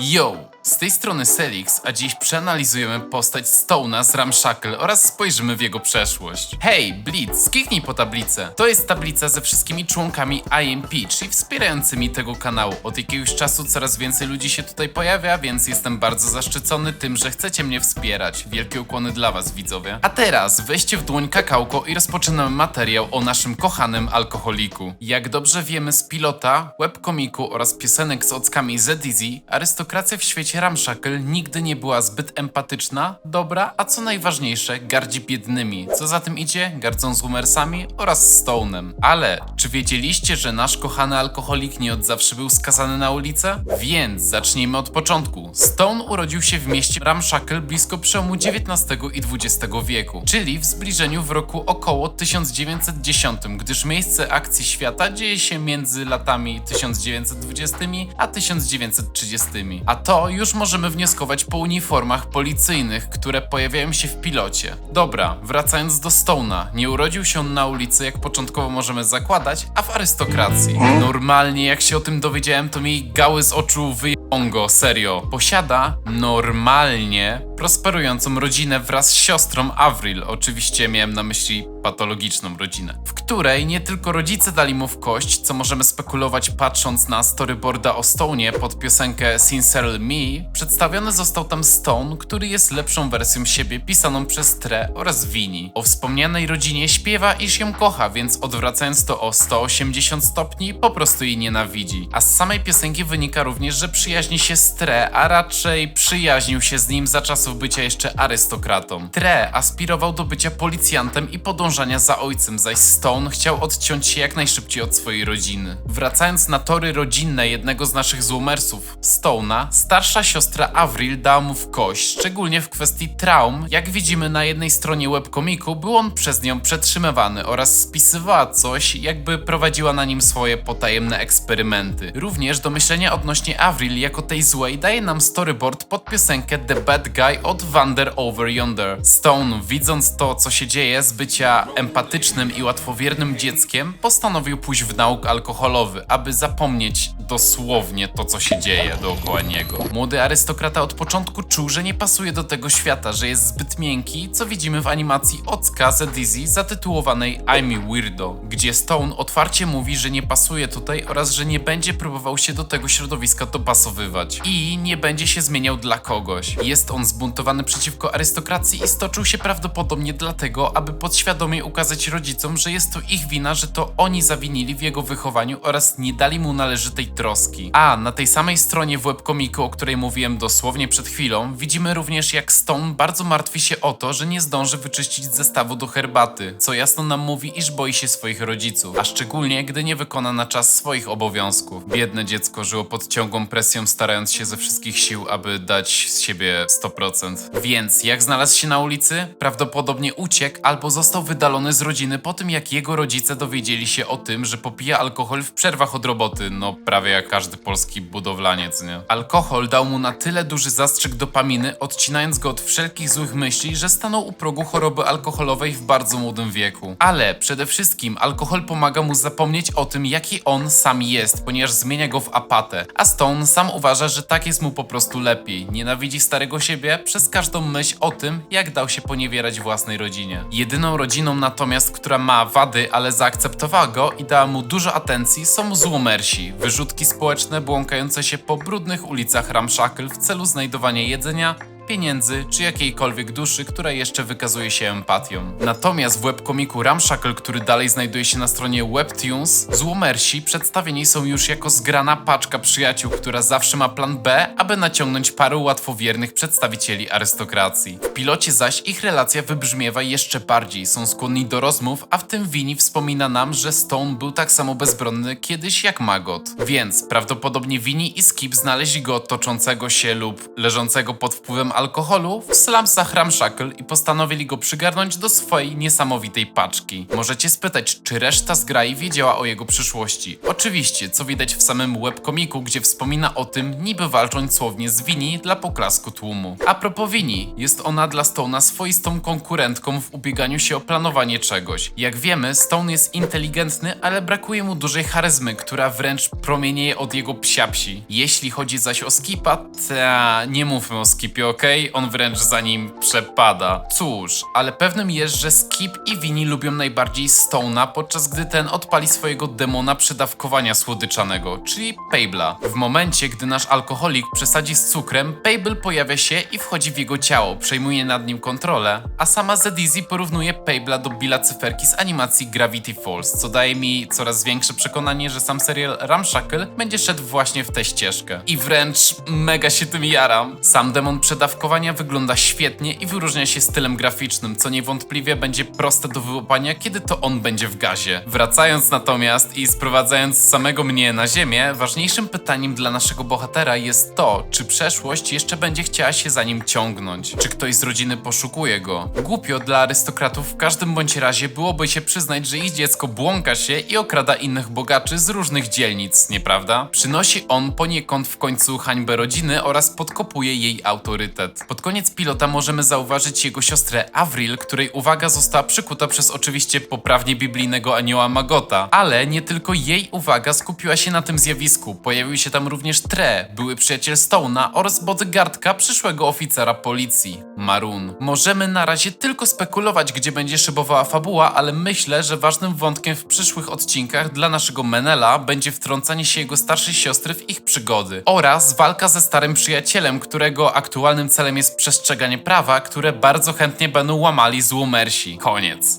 Yo! Z tej strony Selix, a dziś przeanalizujemy postać Stone'a z Ramshackle oraz spojrzymy w jego przeszłość. Hej, Blitz, skiknij po tablicę. To jest tablica ze wszystkimi członkami IMP, czyli wspierającymi tego kanału. Od jakiegoś czasu coraz więcej ludzi się tutaj pojawia, więc jestem bardzo zaszczycony tym, że chcecie mnie wspierać. Wielkie ukłony dla was, widzowie. A teraz weźcie w dłoń kakałko i rozpoczynamy materiał o naszym kochanym alkoholiku. Jak dobrze wiemy z pilota, webkomiku oraz piosenek z ockami z Dizzy, arystokracja w świecie Ramshackle nigdy nie była zbyt empatyczna, dobra, a co najważniejsze, gardzi biednymi. Co za tym idzie, gardzą Zoomersami oraz Stone'em. Ale czy wiedzieliście, że nasz kochany alkoholik nie od zawsze był skazany na ulicę? Więc zacznijmy od początku. Stone urodził się w mieście Ramshackle blisko przełomu XIX i XX wieku, czyli w zbliżeniu w roku około 1910, gdyż miejsce akcji świata dzieje się między latami 1920 a 1930. A to już możemy wnioskować po uniformach policyjnych, które pojawiają się w pilocie. Dobra, wracając do Stone'a, nie urodził się on na ulicy, jak początkowo możemy zakładać, a w arystokracji. Normalnie, jak się o tym dowiedziałem, to mi gały z oczu wyjął go, serio. Posiada normalnie prosperującą rodzinę wraz z siostrą Avril. Oczywiście miałem na myśli patologiczną rodzinę, w której nie tylko rodzice dali mu w kość, co możemy spekulować patrząc na storyboarda o Stone'ie pod piosenkę Sincerely Me, przedstawiony został tam Stone, który jest lepszą wersją siebie pisaną przez Tre oraz Vini. O wspomnianej rodzinie śpiewa, iż ją kocha, więc odwracając to o 180 stopni, po prostu jej nienawidzi. A z samej piosenki wynika również, że przyjaźni się z Tre, a raczej przyjaźnił się z nim za czasów bycia jeszcze arystokratą. Tre aspirował do bycia policjantem i podążania za ojcem, zaś Stone chciał odciąć się jak najszybciej od swojej rodziny. Wracając na tory rodzinne jednego z naszych zoomersów, Stone'a, starsza siostra Avril dała mu w kość, szczególnie w kwestii traum. Jak widzimy na jednej stronie webkomiku, był on przez nią przetrzymywany oraz spisywała coś, jakby prowadziła na nim swoje potajemne eksperymenty. Również do myślenia odnośnie Avril jako tej złej daje nam storyboard pod piosenkę The Bad Guy od Wander Over Yonder. Stone, widząc to, co się dzieje z bycia empatycznym i łatwowiernym dzieckiem, postanowił pójść w nauk alkoholowy, aby zapomnieć dosłownie to, co się dzieje dookoła niego. Młody arystokrata od początku czuł, że nie pasuje do tego świata, że jest zbyt miękki, co widzimy w animacji Ocka z Dizzy zatytułowanej I'm Weirdo, gdzie Stone otwarcie mówi, że nie pasuje tutaj oraz że nie będzie próbował się do tego środowiska dopasowywać i nie będzie się zmieniał dla kogoś. Jest on zbuntowany przeciwko arystokracji i stoczył się prawdopodobnie dlatego, aby podświadomie ukazać rodzicom, że jest to ich wina, że to oni zawinili w jego wychowaniu oraz nie dali mu należytej troski. A na tej samej stronie w webkomiku, o której mówiłem dosłownie przed chwilą, widzimy również jak Stone bardzo martwi się o to, że nie zdąży wyczyścić zestawu do herbaty, co jasno nam mówi, iż boi się swoich rodziców, a szczególnie gdy nie wykona na czas swoich obowiązków. Biedne dziecko żyło pod ciągłą presją, starając się ze wszystkich sił, aby dać z siebie 100%. Więc jak znalazł się na ulicy? Prawdopodobnie uciekł albo został wydalony z rodziny po tym, jak jego rodzice dowiedzieli się o tym, że popija alkohol w przerwach od roboty, no prawie jak każdy polski budowlaniec, nie? Alkohol dał mu na tyle duży zastrzyk dopaminy, odcinając go od wszelkich złych myśli, że stanął u progu choroby alkoholowej w bardzo młodym wieku. Ale przede wszystkim alkohol pomaga mu zapomnieć o tym, jaki on sam jest, ponieważ zmienia go w apatę. A Stone sam uważa, że tak jest mu po prostu lepiej. Nienawidzi starego siebie przez każdą myśl o tym, jak dał się poniewierać własnej rodzinie. Jedyną rodziną natomiast, która ma wady, ale zaakceptowała go i dała mu dużo atencji, są złomersi, wyrzutki społeczne błąkające się po brudnych ulicach Ramshackle w celu znajdowania jedzenia, pieniędzy czy jakiejkolwiek duszy, która jeszcze wykazuje się empatią. Natomiast w webkomiku Ramshackle, który dalej znajduje się na stronie Webtunes, złomersi przedstawieni są już jako zgrana paczka przyjaciół, która zawsze ma plan B, aby naciągnąć paru łatwowiernych przedstawicieli arystokracji. W pilocie zaś ich relacja wybrzmiewa jeszcze bardziej, są skłonni do rozmów, a w tym Vini wspomina nam, że Stone był tak samo bezbronny kiedyś jak Magot. Więc prawdopodobnie Vini i Skip znaleźli go toczącego się lub leżącego pod wpływem alkoholu w slumsach Ramshackle i postanowili go przygarnąć do swojej niesamowitej paczki. Możecie spytać, czy reszta zgrai wiedziała o jego przyszłości. Oczywiście, co widać w samym webkomiku, gdzie wspomina o tym, niby walcząc słownie z Winnie dla poklasku tłumu. A propos jest ona dla Stone'a swoistą konkurentką w ubieganiu się o planowanie czegoś. Jak wiemy, Stone jest inteligentny, ale brakuje mu dużej charyzmy, która wręcz promienieje od jego psiapsi. Jeśli chodzi zaś o Skipa, ta nie mówmy o Skipie, okej? On wręcz za nim przepada. Cóż, ale pewnym jest, że Skip i Winnie lubią najbardziej Stone'a, podczas gdy ten odpali swojego demona przedawkowania słodyczanego, czyli Pabla. W momencie, gdy nasz alkoholik przesadzi z cukrem, Pable pojawia się i wchodzi w jego ciało, przejmuje nad nim kontrolę, a sama Zedizi porównuje Pabla do Billa Cyferki z animacji Gravity Falls, co daje mi coraz większe przekonanie, że sam serial Ramshackle będzie szedł właśnie w tę ścieżkę. I wręcz mega się tym jaram. Sam demon przedawkowania wygląda świetnie i wyróżnia się stylem graficznym, co niewątpliwie będzie proste do wyłapania, kiedy to on będzie w gazie. Wracając natomiast i sprowadzając samego mnie na ziemię, ważniejszym pytaniem dla naszego bohatera jest to, czy przeszłość jeszcze będzie chciała się za nim ciągnąć. Czy ktoś z rodziny poszukuje go? Głupio dla arystokratów w każdym bądź razie byłoby się przyznać, że ich dziecko błąka się i okrada innych bogaczy z różnych dzielnic, nieprawda? Przynosi on poniekąd w końcu hańbę rodziny oraz podkopuje jej autorytet. Pod koniec pilota możemy zauważyć jego siostrę Avril, której uwaga została przykuta przez oczywiście poprawnie biblijnego anioła Magota. Ale nie tylko jej uwaga skupiła się na tym zjawisku. Pojawił się tam również Tre, były przyjaciel Stone'a oraz bodyguardka przyszłego oficera policji, Maroon. Możemy na razie tylko spekulować, gdzie będzie szybowała fabuła, ale myślę, że ważnym wątkiem w przyszłych odcinkach dla naszego Menela będzie wtrącanie się jego starszej siostry w ich przygody oraz walka ze starym przyjacielem, którego aktualnym celem jest przestrzeganie prawa, które bardzo chętnie będą łamali złomersi. Koniec.